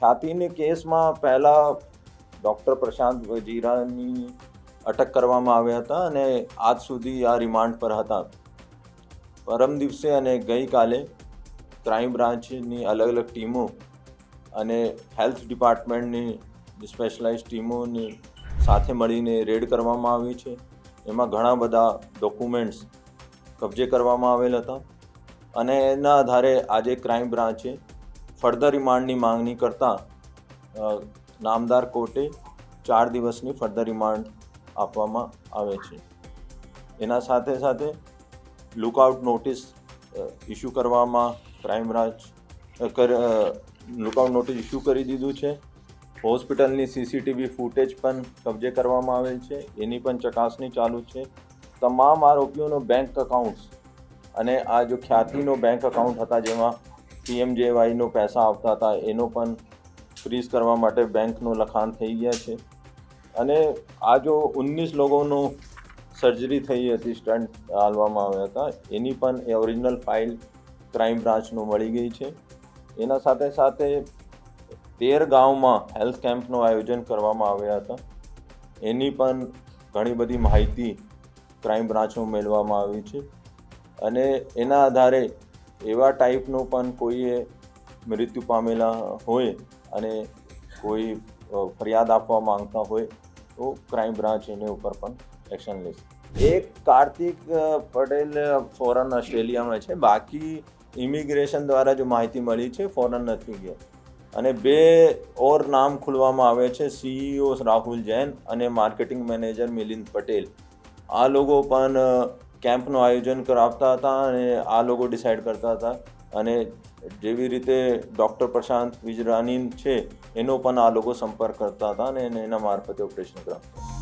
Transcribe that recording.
ખ્યાતિની કેસમાં પહેલાં ડૉક્ટર પ્રશાંત વજીરાની અટક કરવામાં આવ્યા હતા અને આજ સુધી આ રિમાન્ડ પર હતા. પરમ દિવસે અને ગઈકાલે ક્રાઇમ બ્રાન્ચની અલગ અલગ ટીમો અને હેલ્થ ડિપાર્ટમેન્ટની સ્પેશલાઇઝ ટીમોની સાથે મળીને રેડ કરવામાં આવી છે. એમાં ઘણા બધા ડોક્યુમેન્ટ્સ કબજે કરવામાં આવેલ હતા. અને એના આધારે આજે ક્રાઇમ બ્રાન્ચે ફર્ધર રિમાન્ડની માંગણી કરતાં નામદાર કોર્ટે ચાર દિવસની ફર્ધર રિમાન્ડ આપવામાં આવે છે. એના સાથે સાથે લુકઆઉટ નોટિસ ઇસ્યુ કરવામાં crime branch lookout notice issue કરી દીધું છે. હોસ્પિટલની સીસીટીવી ફૂટેજ પણ કબજે કરવામાં આવેલ છે. એની પણ ચકાસણી ચાલુ છે. તમામ આરોપીઓનો બેંક અકાઉન્ટ્સ અને આ જો ખ્યાતિનો બેંક અકાઉન્ટ હતા જેમાં પીએમજેવાયનો પૈસા આવતા હતા, એનો પણ ફ્રીઝ કરવા માટે બેંકનું લખાણ થઈ ગયા છે. અને આ જો ઓગણીસ લોકોનું સર્જરી થઈ હતી સ્ટન્ટ હાલવામાં આવ્યા હતા, એની પણ એ ઓરિજિનલ ફાઇલ ક્રાઇમ બ્રાન્ચનું મળી ગઈ છે. એના સાથે સાથે તેર ગામમાં હેલ્થ કેમ્પનું આયોજન કરવામાં આવ્યા હતા. એની પણ ઘણી બધી માહિતી ક્રાઇમ બ્રાન્ચમાં મેળવવામાં આવી છે. અને એના આધારે એવા ટાઈપનું પણ કોઈએ મૃત્યુ પામેલા હોય અને કોઈ ફરિયાદ આપવા માંગતા હોય, તો ક્રાઇમ બ્રાન્ચ એની ઉપર પણ એક્શન લેશે. એક કાર્તિક પટેલ ફોરન ઓસ્ટ્રેલિયામાં છે. બાકી ઇમિગ્રેશન દ્વારા જો માહિતી મળી છે ફોરન નથી ગયા. અને બે ઓર નામ ખુલવામાં આવે છે. સીઈઓ રાહુલ જૈન અને માર્કેટિંગ મેનેજર મિલિંદ પટેલ. આ લોકો પણ કેમ્પનું આયોજન કરાવતા હતા અને આ લોકો ડિસાઇડ કરતા હતા. અને જેવી રીતે ડૉક્ટર પ્રશાંત વિજરાની છે, એનો પણ આ લોકો સંપર્ક કરતા હતા અને એને એના મારફતે ઓપરેશન કરાવતા